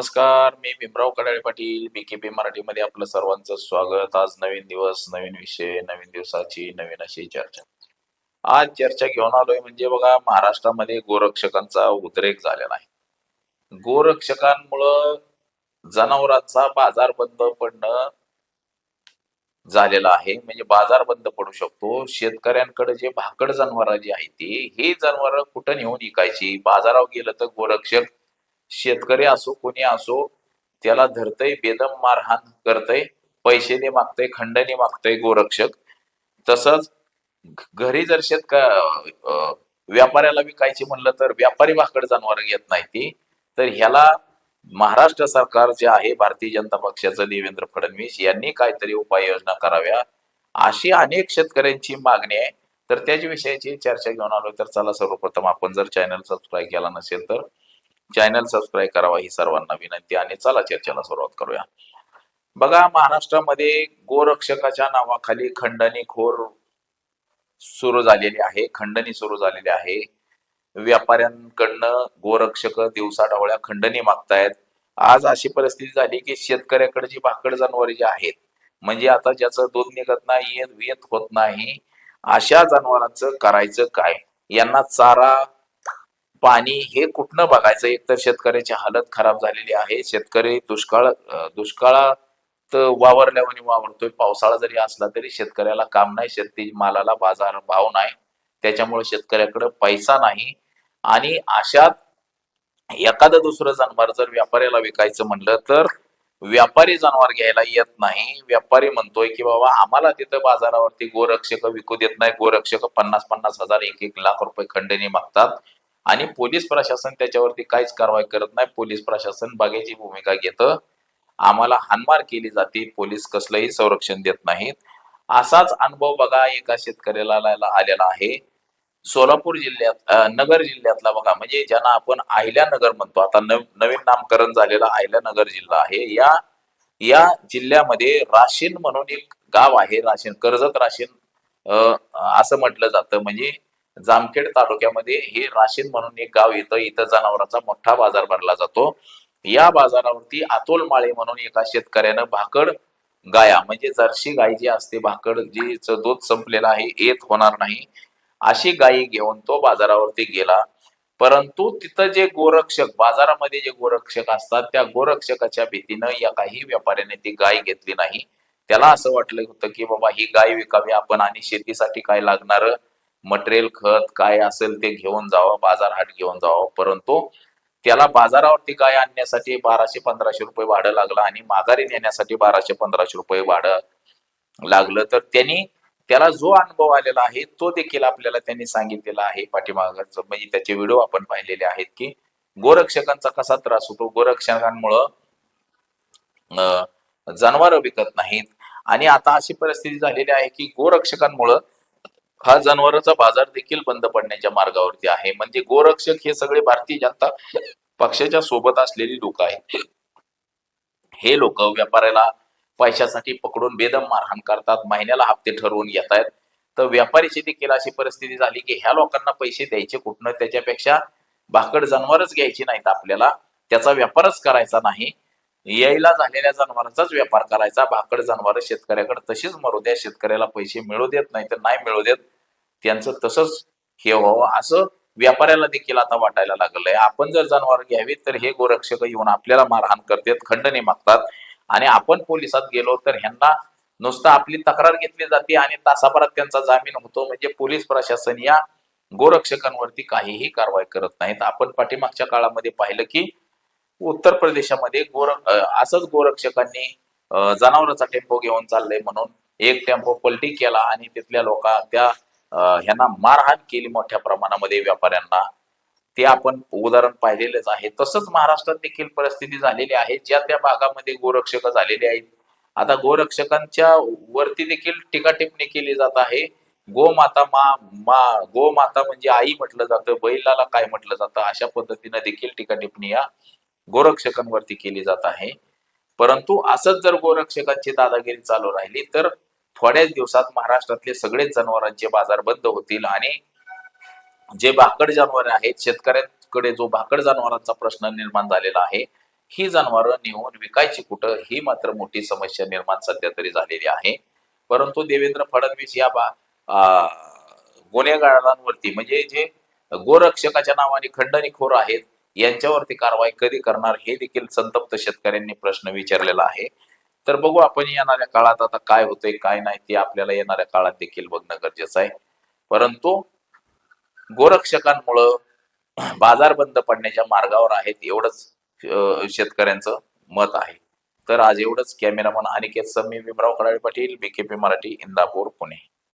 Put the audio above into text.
नमस्कार मी भीमराव कडाळे पाटील बीकेपी मराठीमध्ये आपलं सर्वांचं स्वागत. आज नवीन दिवस नवीन विषय नवीन दिवसाची नवीन अशी चर्चा. आज चर्चा घेऊन आलोय म्हणजे बघा महाराष्ट्रामध्ये गोरक्षकांचा उद्रेक झालेला आहे. गोरक्षकांमुळं जनावरांचा बाजार बंद पडणं झालेला आहे. म्हणजे बाजार बंद पडू शकतो. शेतकऱ्यांकडे जे भाकड जनावरं जी आहेत ती ही जनावर कुठं नेऊन विकायची? बाजारावर गेलं तर गोरक्षक शेतकरी असो कोणी असो त्याला धरतय बेदम मारहाण करतय पैसेने मागतय खंडणी मागतय गोरक्षक. तसंच घरी जर शेतक व्यापाऱ्याला विकायची म्हणलं तर व्यापारी भाकड जनावर घेत नाही ती. तर ह्याला महाराष्ट्र सरकार जे आहे भारतीय जनता पक्षाचं देवेंद्र फडणवीस यांनी काहीतरी उपाययोजना कराव्या. अशी अनेक शेतकऱ्यांची मागणी आहे. तर त्याच्या विषयाची चर्चा घेऊन आलो तर चला सर्वप्रथम आपण जर चॅनल सबस्क्राईब केला नसेल तर. चॅनल सबस्क्राईब करावा ही सर्वांना विनंती आणि चला चर्चेला सुरुवात करूया. बघा महाराष्ट्रामध्ये गोरक्षकाच्या नावाखाली खंडणी खोर सुरू झालेली आहे. खंडणी सुरू झालेली आहे. व्यापाऱ्यांकडनं गोरक्षक दिवसाढवळ्या खंडणी मागतायत. आज अशी परिस्थिती झाली की शेतकऱ्याकडे जी भाकड जनावरे जी आहेत म्हणजे आता ज्याचं दूध निघत नाही येत येत होत नाही अशा जनावरांचं करायचं काय? यांना चारा पाणी हे कुठनं बघायचं? एकतर शेतकऱ्याची हालत खराब झालेली आहे. शेतकरी दुष्काळ दुष्काळात वावरल्यावर वावरतोय. पावसाळा जरी असला तरी शेतकऱ्याला काम नाही शेती मालाला बाजार भाव नाही. त्याच्यामुळे शेतकऱ्याकडे पैसा नाही. आणि अशात एखादं दुसरं जनावर जर व्यापाऱ्याला विकायचं म्हणलं तर व्यापारी जनावर घ्यायला येत नाही. व्यापारी म्हणतोय की बाबा आम्हाला तिथं बाजारावरती गोरक्षक विकू देत नाही. गोरक्षक पन्नास पन्नास हजार एक एक लाख रुपये खंडणी मागतात. आणि पोलीस प्रशासन त्याच्यावरती काहीच कारवाई करत नाही. पोलीस प्रशासन बघायची भूमिका घेतं. आम्हाला हानमार केली जाते. पोलीस कसलंही संरक्षण देत नाहीत. असाच अनुभव बघा एका शेतकऱ्याला आलेला आहे. सोलापूर जिल्ह्यात नगर जिल्ह्यातला बघा. म्हणजे ज्यांना आपण अहिल्यानगर म्हणतो. आता नव- नवीन नामकरण झालेला अहिल्यानगर जिल्हा आहे. या या जिल्ह्यामध्ये राशीन म्हणून एक गाव आहे. राशीन कर्जत राशीन असं म्हटलं जातं. म्हणजे जामखेड तालुक्यामध्ये हे राशीन म्हणून एक गाव येतं. इथं जनावरांचा मोठा बाजार भरला जातो. या बाजारावरती अतोल माळे म्हणून एका शेतकऱ्यानं भाकड गाया म्हणजे जर्सी गाय जी असते भाकड जीच दूध संपलेलं आहे येत होणार नाही अशी गायी घेऊन तो बाजारावरती गेला. परंतु तिथं जे गोरक्षक बाजारामध्ये जे गोरक्षक असतात त्या गोरक्षकाच्या भीतीनं या काही व्यापाऱ्याने ती गाय घेतली नाही. त्याला असं वाटलं होतं की बाबा ही गाय विकावी आपण आणि शेतीसाठी काय लागणार? मटेरियल खत काय असेल ते घेऊन जावं बाजार हाट घेऊन जावं. परंतु त्याला बाजारावरती गाय आणण्यासाठी बाराशे पंधराशे रुपये भाडं लागलं आणि माघारी नेण्यासाठी बाराशे पंधराशे रुपये भाडं लागलं. तर त्यांनी त्याला जो अनुभव आलेला आहे तो देखील आपल्याला त्यांनी सांगितलेला आहे पाठीमागचं म्हणजे त्याचे व्हिडिओ आपण पाहिलेले आहेत की गोरक्षकांचा कसा त्रास होतो. गोरक्षकांमुळं जनावर विकत नाहीत. आणि आता अशी परिस्थिती झालेली आहे की गोरक्षकांमुळं हा जनावरांचा बाजार देखील बंद पडण्याच्या मार्गावरती आहे. म्हणजे गोरक्षक हे सगळे भारतीय जनता पक्षाच्या सोबत असलेली लोक आहेत. हे लोक व्यापाऱ्याला पैशासाठी पकडून बेदम मारहाण करतात. महिन्याला हप्ते ठरवून घेत आहेत. तर व्यापारीची देखील अशी परिस्थिती झाली की ह्या लोकांना पैसे द्यायचे कुठनं? त्याच्यापेक्षा भाकड जनावरच घ्यायची नाहीत आपल्याला. त्याचा व्यापारच करायचा नाही. यायला झालेल्या जनावरांचाच व्यापार करायचा. भाकड जनावर शेतकऱ्याकडे तशीच मरू द्या. शेतकऱ्याला पैसे मिळू देत नाही तर नाही मिळू देत. त्यांचं तसंच हे व्हावं. असं व्यापाऱ्याला देखील आता वाटायला लागलंय. आपण जर जनावर घ्यावी तर हे गोरक्षक येऊन आपल्याला मारहाण करतात खंडणी मागतात. आणि आपण पोलिसात गेलो तर ह्यांना नुसतं आपली तक्रार घेतली जाते आणि तासाभरात त्यांचा जामीन होतो. म्हणजे पोलीस प्रशासन या गोरक्षकांवरती काहीही कारवाई करत नाहीत. आपण पाठीमागच्या काळामध्ये पाहिलं की उत्तर प्रदेशामध्ये गोर असंच गोरक्षकांनी जनावरांचा टेम्पो घेऊन चाललंय म्हणून एक टेम्पो पलटी केला आणि तिथल्या लोक त्या ह्यांना मारहाण केली मोठ्या प्रमाणामध्ये व्यापाऱ्यांना. ते आपण उदाहरण पाहिलेलंच आहे. तसंच महाराष्ट्रात देखील परिस्थिती झालेली आहे. ज्या त्या भागामध्ये गोरक्षक झालेले आहेत. आता गोरक्षकांच्या वरती देखील टीका टिप्पणी केली जात आहे. गोमाता मा मा गोमाता म्हणजे आई म्हटलं जातं. बैलाला काय म्हटलं जातं? अशा पद्धतीनं देखील टीका टिप्पणी या गोरक्षकांवरती केली जात आहे. परंतु असंच जर गोरक्षकांची दादागिरी चालू राहिली तर थोड्याच दिवसात महाराष्ट्रातले सगळेच जनावरांचे बाजार बंद होतील आणि जे भाकड जनावर आहेत शेतकऱ्यांकडे जो भाकड जनावरांचा प्रश्न निर्माण झालेला आहे ही जनावरं नेऊन विकायची कुठं ही मात्र मोठी समस्या निर्माण सध्या तरी झालेली आहे. परंतु देवेंद्र फडणवीस या बा गुन्हेगारांवरती म्हणजे जे गोरक्षकाच्या नावाने खंडणीखोर आहेत यांच्यावरती कारवाई कधी करणार हे देखील संतप्त शेतकऱ्यांनी प्रश्न विचारलेला आहे. तर बघू आपण येणाऱ्या काळात आता काय होतंय काय नाही ते आपल्याला येणाऱ्या काळात देखील बघणं गरजेचं आहे. परंतु गोरक्षकांमुळं बाजार बंद पडण्याच्या मार्गावर आहेत एवढंच अं, शेतकऱ्यांचं मत आहे. तर आज एवढंच. Cameraman Aniket Sami Bhimrao Kadale Patil BKP Marathi Indapur Pune.